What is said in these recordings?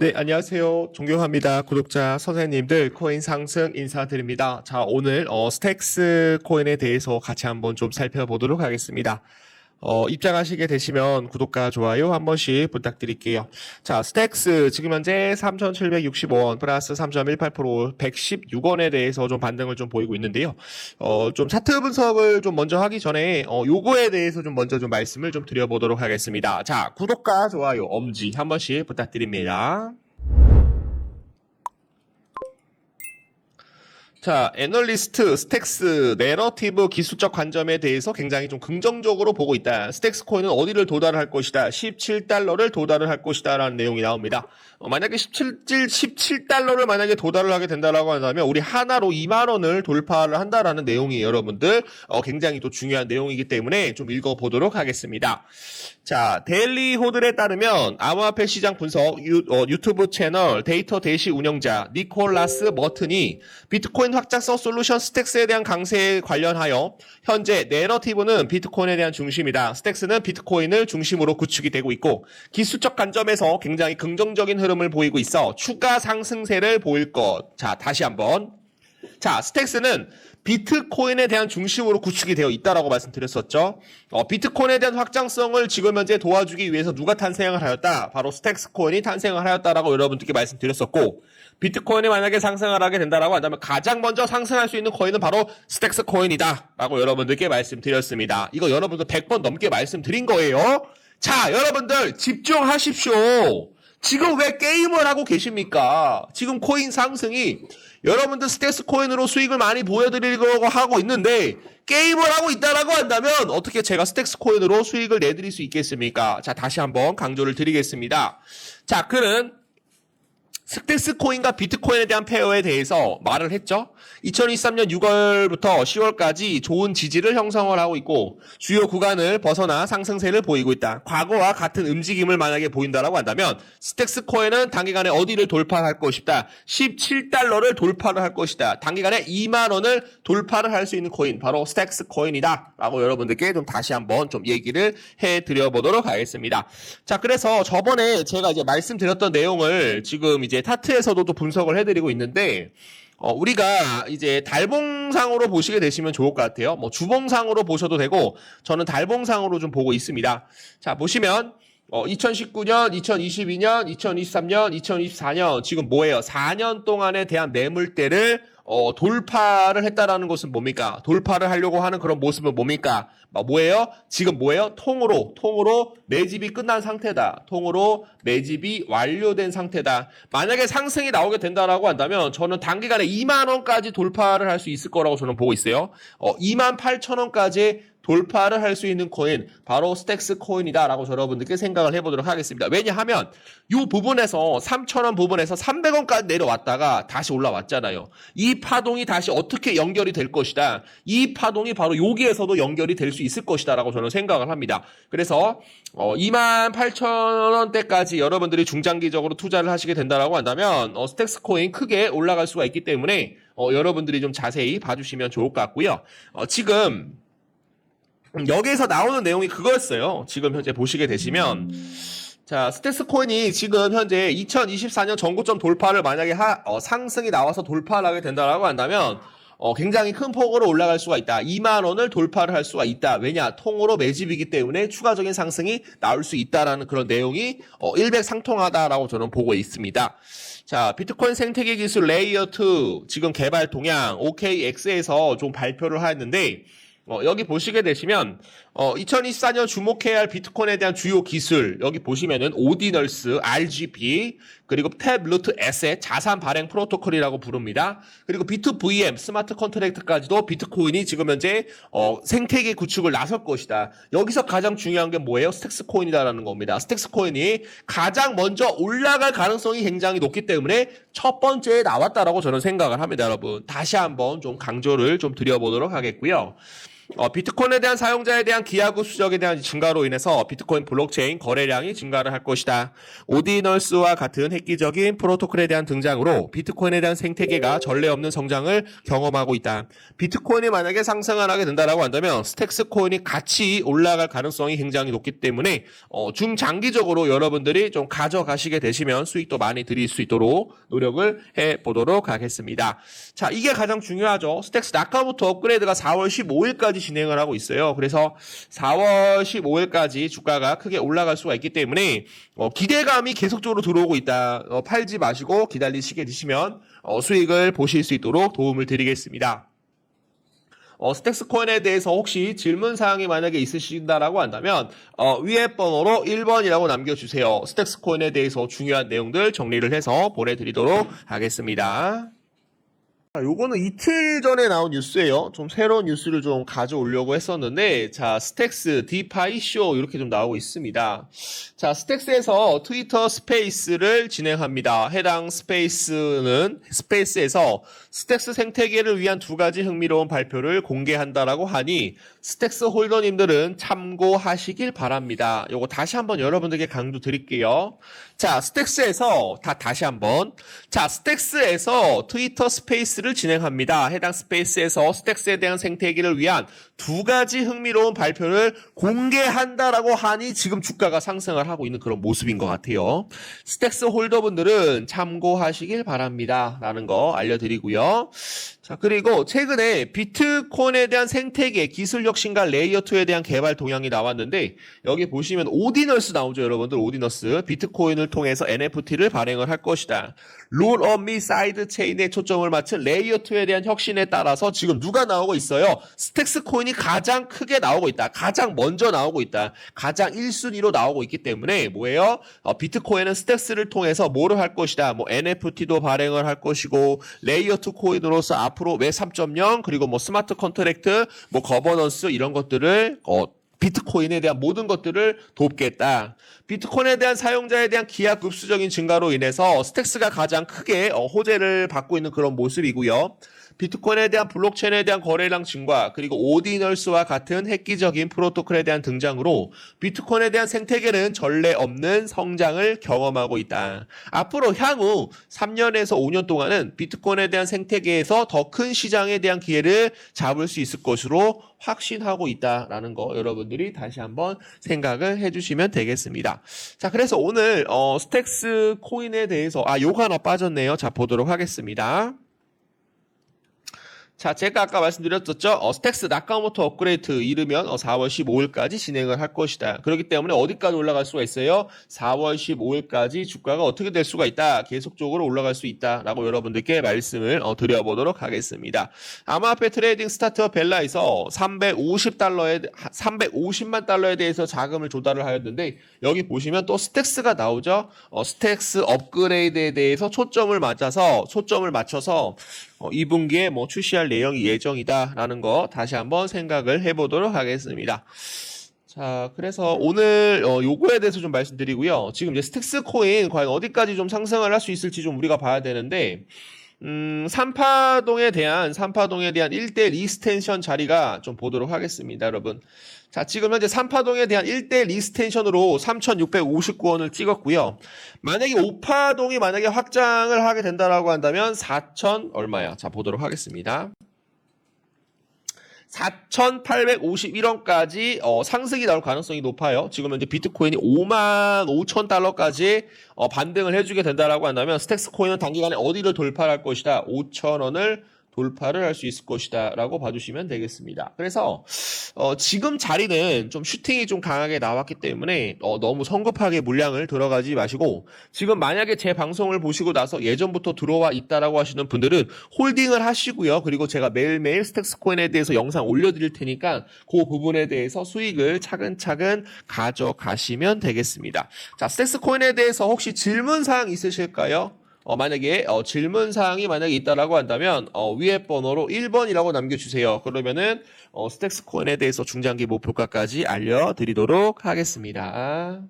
네, 안녕하세요. 존경합니다. 구독자 선생님들 코인 상승 인사드립니다. 자, 오늘 어, 스택스 코인에 대해서 같이 한번 좀 살펴보도록 하겠습니다. 어, 입장하시게 되시면 구독과 좋아요 한 번씩 부탁드릴게요. 자, 스택스 지금 현재 3,765원 플러스 3.18% 116원에 대해서 좀 반등을 좀 보이고 있는데요. 어, 좀 차트 분석을 좀 먼저 하기 전에 어, 요거에 대해서 좀 먼저 좀 말씀을 좀 드려보도록 하겠습니다. 자, 구독과 좋아요 엄지 한 번씩 부탁드립니다. 자, 애널리스트, 스택스, 내러티브 기술적 관점에 대해서 굉장히 좀 긍정적으로 보고 있다. 스택스 코인은 어디를 도달할 것이다. 17달러를 도달을 할 것이다. 라는 내용이 나옵니다. 어, 만약에 17, 17달러를 만약에 도달을 하게 된다라고 한다면 우리 하나로 2만원을 돌파를 한다라는 내용이 여러분들 어, 굉장히 또 중요한 내용이기 때문에 좀 읽어보도록 하겠습니다. 자, 데일리 호들에 따르면 암호화폐 시장 분석 유, 어, 유튜브 채널 데이터 대시 운영자 니콜라스 머튼이 비트코인 확장성 솔루션 스택스에 대한 강세에 관련하여 현재 내러티브는 비트코인에 대한 중심이다. 스택스는 비트코인을 중심으로 구축이 되고 있고 기술적 관점에서 굉장히 긍정적인 흐름을 보이고 있어 추가 상승세를 보일 것. 자, 다시 한번. 자, 스택스는 비트코인에 대한 중심으로 구축이 되어 있다라고 말씀드렸었죠. 어, 비트코인에 대한 확장성을 지금 현재 도와주기 위해서 누가 탄생을 하였다? 바로 스택스 코인이 탄생을 하였다라고 여러분들께 말씀드렸었고, 비트코인이 만약에 상승을 하게 된다라고 한다면 가장 먼저 상승할 수 있는 코인은 바로 스택스 코인이다라고 여러분들께 말씀드렸습니다. 이거 여러분들 100번 넘게 말씀드린 거예요. 자, 여러분들 집중하십시오. 지금 왜 게임을 하고 계십니까? 지금 코인 상승이 여러분들 스택스 코인으로 수익을 많이 보여드리려고 하고 있는데 게임을 하고 있다라고 한다면 어떻게 제가 스택스 코인으로 수익을 내드릴 수 있겠습니까? 자 다시 한번 강조를 드리겠습니다. 자 그는 스택스 코인과 비트코인에 대한 페어에 대해서 말을 했죠. 2023년 6월부터 10월까지 좋은 지지를 형성을 하고 있고 주요 구간을 벗어나 상승세를 보이고 있다. 과거와 같은 움직임을 만약에 보인다라고 한다면 스택스 코인은 단기간에 어디를 돌파할 것이다. 17달러를 돌파를 할 것이다. 단기간에 2만 원을 돌파를 할 수 있는 코인 바로 스택스 코인이다라고 여러분들께 좀 다시 한번 좀 얘기를 해 드려 보도록 하겠습니다. 자, 그래서 저번에 제가 이제 말씀드렸던 내용을 지금 이제 타트에서도 또 분석을 해 드리고 있는데 어, 우리가 이제 달봉상으로 보시게 되시면 좋을 것 같아요. 뭐 주봉상으로 보셔도 되고 저는 달봉상으로 좀 보고 있습니다. 자, 보시면 어, 2019년, 2022년, 2023년, 2024년 지금 뭐예요? 4년 동안에 대한 매물대를 어, 돌파를 했다라는 것은 뭡니까? 돌파를 하려고 하는 그런 모습은 뭡니까? 뭐, 뭐예요? 지금 뭐예요? 통으로, 통으로 매집이 끝난 상태다. 통으로 매집이 완료된 상태다. 만약에 상승이 나오게 된다라고 한다면 저는 단기간에 2만 원까지 돌파를 할 수 있을 거라고 저는 보고 있어요. 어, 2만 8천 원까지 돌파를 할 수 있는 코인 바로 스택스 코인이다라고 여러분들께 생각을 해보도록 하겠습니다. 왜냐하면 이 부분에서 3,000원 부분에서 300원까지 내려왔다가 다시 올라왔잖아요. 이 파동이 다시 어떻게 연결이 될 것이다. 이 파동이 바로 여기에서도 연결이 될 수 있을 것이다라고 저는 생각을 합니다. 그래서 어, 28,000원대까지 여러분들이 중장기적으로 투자를 하시게 된다라고 한다면 어, 스택스 코인 크게 올라갈 수가 있기 때문에 어, 여러분들이 좀 자세히 봐주시면 좋을 것 같고요. 어, 지금 음, 여기에서 나오는 내용이 그거였어요. 지금 현재 보시게 되시면 자 스테스 코인이 지금 현재 2024년 전고점 돌파를 만약에 하, 어, 상승이 나와서 돌파를 하게 된다라고 한다면 어, 굉장히 큰 폭으로 올라갈 수가 있다. 2만 원을 돌파를 할 수가 있다. 왜냐 통으로 매집이기 때문에 추가적인 상승이 나올 수 있다라는 그런 내용이 어, 일맥상통하다라고 저는 보고 있습니다. 자, 비트코인 생태계 기술 레이어 2 지금 개발 동향 OKX에서 좀 발표를 하였는데 어, 여기 보시게 되시면 어, 2024년 주목해야 할 비트코인에 대한 주요 기술 여기 보시면은 오디널스, RGB 그리고 탭 루트 에셋 자산 발행 프로토콜이라고 부릅니다. 그리고 비트 VM 스마트 컨트랙트까지도 비트코인이 지금 현재 어, 생태계 구축을 나설 것이다. 여기서 가장 중요한 게 뭐예요? 스택스 코인이다라는 겁니다. 스택스 코인이 가장 먼저 올라갈 가능성이 굉장히 높기 때문에 첫 번째에 나왔다라고 저는 생각을 합니다, 여러분. 다시 한번 좀 강조를 좀 드려보도록 하겠고요. 어, 비트코인에 대한 사용자에 대한 기하급 수적에 대한 증가로 인해서 비트코인 블록체인 거래량이 증가를 할 것이다. 오디널스와 같은 획기적인 프로토콜에 대한 등장으로 비트코인에 대한 생태계가 전례 없는 성장을 경험하고 있다. 비트코인이 만약에 상승을 하게 된다라고 한다면 스택스 코인이 같이 올라갈 가능성이 굉장히 높기 때문에 어, 중장기적으로 여러분들이 좀 가져가시게 되시면 수익도 많이 드릴 수 있도록 노력을 해 보도록 하겠습니다. 자, 이게 가장 중요하죠. 스택스 낙하부터 업그레이드가 4월 15일까지 진행을 하고 있어요. 그래서 4월 15일까지 주가가 크게 올라갈 수가 있기 때문에 어, 기대감이 계속적으로 들어오고 있다. 어, 팔지 마시고 기다리시게 되시면 어, 수익을 보실 수 있도록 도움을 드리겠습니다. 어, 스택스 코인에 대해서 혹시 질문 사항이 만약에 있으신다라고 한다면 어, 위에 번호로 1번이라고 남겨주세요. 스택스 코인에 대해서 중요한 내용들 정리를 해서 보내드리도록 하겠습니다. 자, 요거는 이틀 전에 나온 뉴스예요. 좀 새로운 뉴스를 좀 가져오려고 했었는데, 자, 스택스, 디파이 쇼 이렇게 좀 나오고 있습니다. 자, 스택스에서 트위터 스페이스를 진행합니다. 해당 스페이스는 스페이스에서 스택스 생태계를 위한 두 가지 흥미로운 발표를 공개한다라고 하니 스택스 홀더님들은 참고하시길 바랍니다. 요거 다시 한번 여러분들께 강조 드릴게요. 자, 스택스에서 다 다시 한번. 자, 스택스에서 트위터 스페이스 를 진행합니다. 해당 스페이스에서 스택스에 대한 생태계를 위한 두 가지 흥미로운 발표를 공개한다라고 하니 지금 주가가 상승을 하고 있는 그런 모습인 것 같아요. 스택스 홀더분들은 참고하시길 바랍니다. 라는 거 알려드리고요. 자, 그리고 최근에 비트코인에 대한 생태계, 기술 혁신과 레이어 2에 대한 개발 동향이 나왔는데 여기 보시면 오디너스 나오죠, 여러분들. 오디너스. 비트코인을 통해서 NFT를 발행을 할 것이다. 롤 언미 사이드 체인에 초점을 맞춘 레이어 2에 대한 혁신에 따라서 지금 누가 나오고 있어요? 스택스 코인이 가장 크게 나오고 있다. 가장 먼저 나오고 있다. 가장 1순위로 나오고 있기 때문에 뭐예요? 어, 비트코인은 스택스를 통해서 뭐를 할 것이다. 뭐 NFT도 발행을 할 것이고 레이어 2 코인으로서 앞으로 웹3.0 그리고 뭐 스마트 컨트랙트, 뭐 거버넌스 이런 것들을 어, 비트코인에 대한 모든 것들을 돕겠다. 비트코인에 대한 사용자에 대한 기하 급수적인 증가로 인해서 스택스가 가장 크게 어, 호재를 받고 있는 그런 모습이고요. 비트코인에 대한 블록체인에 대한 거래량 증가 그리고 오디널스와 같은 획기적인 프로토콜에 대한 등장으로 비트코인에 대한 생태계는 전례 없는 성장을 경험하고 있다. 앞으로 향후 3년에서 5년 동안은 비트코인에 대한 생태계에서 더 큰 시장에 대한 기회를 잡을 수 있을 것으로 확신하고 있다라는 거 여러분들이 다시 한번 생각을 해주시면 되겠습니다. 자, 그래서 오늘 어, 스택스 코인에 대해서 아 요거 하나 빠졌네요. 자 보도록 하겠습니다. 자, 제가 아까 말씀드렸었죠. 어, 스택스 나카모토 업그레이드 이르면 어, 4월 15일까지 진행을 할 것이다. 그렇기 때문에 어디까지 올라갈 수가 있어요? 4월 15일까지 주가가 어떻게 될 수가 있다. 계속적으로 올라갈 수 있다라고 여러분들께 말씀을 어, 드려보도록 하겠습니다. 아마페 트레이딩 스타트업 벨라에서 350달러에 350만 달러에 대해서 자금을 조달을 하였는데 여기 보시면 또 스택스가 나오죠. 어, 스택스 업그레이드에 대해서 초점을 맞춰서 초점을 맞춰서 어, 2분기에 뭐 출시할 내용이 예정이다라는 거 다시 한번 생각을 해보도록 하겠습니다. 자, 그래서 오늘 어, 요거에 대해서 좀 말씀드리고요. 지금 이제 스택스 코인 과연 어디까지 좀 상승을 할 수 있을지 좀 우리가 봐야 되는데 음, 삼파동에 대한 삼파동에 대한 1대 리스텐션 자리가 좀 보도록 하겠습니다, 여러분. 자, 지금 현재 삼파동에 대한 1대 리스텐션으로 3,659원을 찍었고요. 만약에 5파동이 만약에 확장을 하게 된다라고 한다면 4,000 얼마야? 자, 보도록 하겠습니다. 4,851원까지 어, 상승이 나올 가능성이 높아요. 지금 현재 비트코인이 5만 5천 달러까지 어, 반등을 해주게 된다라고 한다면 스택스 코인은 단기간에 어디를 돌파할 것이다? 5천 원을 돌파를 할 수 있을 것이다 라고 봐주시면 되겠습니다. 그래서 어, 지금 자리는 좀 슈팅이 좀 강하게 나왔기 때문에 어, 너무 성급하게 물량을 들어가지 마시고 지금 만약에 제 방송을 보시고 나서 예전부터 들어와 있다라고 하시는 분들은 홀딩을 하시고요. 그리고 제가 매일매일 스택스 코인에 대해서 영상 올려드릴 테니까 그 부분에 대해서 수익을 차근차근 가져가시면 되겠습니다. 자, 스택스 코인에 대해서 혹시 질문 사항 있으실까요? 어, 만약에 어, 질문 사항이 만약에 있다라고 한다면 어, 위에 번호로 1번이라고 남겨주세요. 그러면은 어, 스택스 코인에 대해서 중장기 목표가까지 알려드리도록 하겠습니다.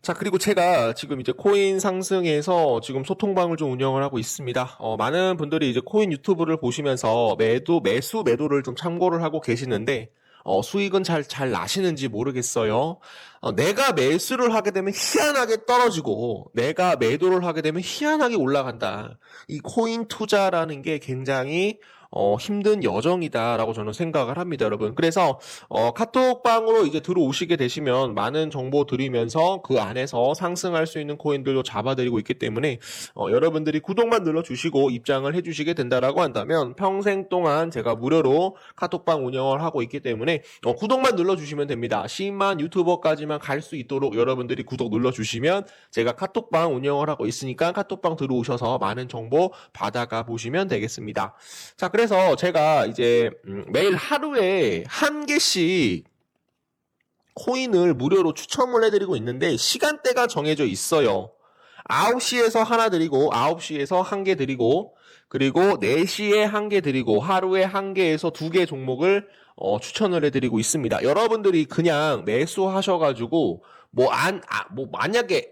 자, 그리고 제가 지금 이제 코인 상승에서 지금 소통방을 좀 운영을 하고 있습니다. 어, 많은 분들이 이제 코인 유튜브를 보시면서 매도, 매수, 매도를 좀 참고를 하고 계시는데, 어, 수익은 잘, 잘 나시는지 모르겠어요. 어, 내가 매수를 하게 되면 희한하게 떨어지고, 내가 매도를 하게 되면 희한하게 올라간다. 이 코인 투자라는 게 굉장히 어, 힘든 여정이다라고 저는 생각을 합니다, 여러분. 그래서 어, 카톡방으로 이제 들어오시게 되시면 많은 정보 드리면서 그 안에서 상승할 수 있는 코인들도 잡아드리고 있기 때문에 어, 여러분들이 구독만 눌러주시고 입장을 해주시게 된다라고 한다면 평생 동안 제가 무료로 카톡방 운영을 하고 있기 때문에 어, 구독만 눌러주시면 됩니다. 10만 유튜버까지만 갈 수 있도록 여러분들이 구독 눌러주시면 제가 카톡방 운영을 하고 있으니까 카톡방 들어오셔서 많은 정보 받아가 보시면 되겠습니다. 자, 그래 서 제가 이제 음, 매일 하루에 한 개씩 코인을 무료로 추첨을 해드리고 있는데 시간대가 정해져 있어요. 9시에서 하나 드리고 9시에서 한 개 드리고 그리고 4시에 한 개 드리고 하루에 한 개에서 두 개 종목을 어, 추천을 해드리고 있습니다. 여러분들이 그냥 매수하셔가지고 뭐 안, 아, 뭐 만약에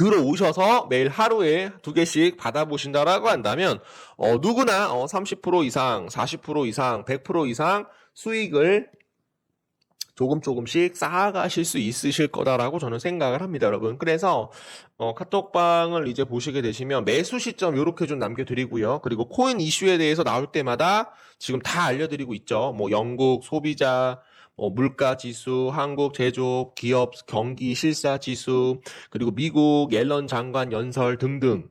들어오셔서 매일 하루에 두 개씩 받아보신다라고 한다면 어, 누구나 어, 30% 이상, 40% 이상, 100% 이상 수익을 조금 조금씩 쌓아가실 수 있으실 거다라고 저는 생각을 합니다, 여러분. 그래서 어, 카톡방을 이제 보시게 되시면 매수 시점 이렇게 좀 남겨드리고요. 그리고 코인 이슈에 대해서 나올 때마다 지금 다 알려드리고 있죠. 뭐 영국 소비자 어, 물가 지수, 한국 제조업, 기업 경기 실사 지수, 그리고 미국 옐런 장관 연설 등등.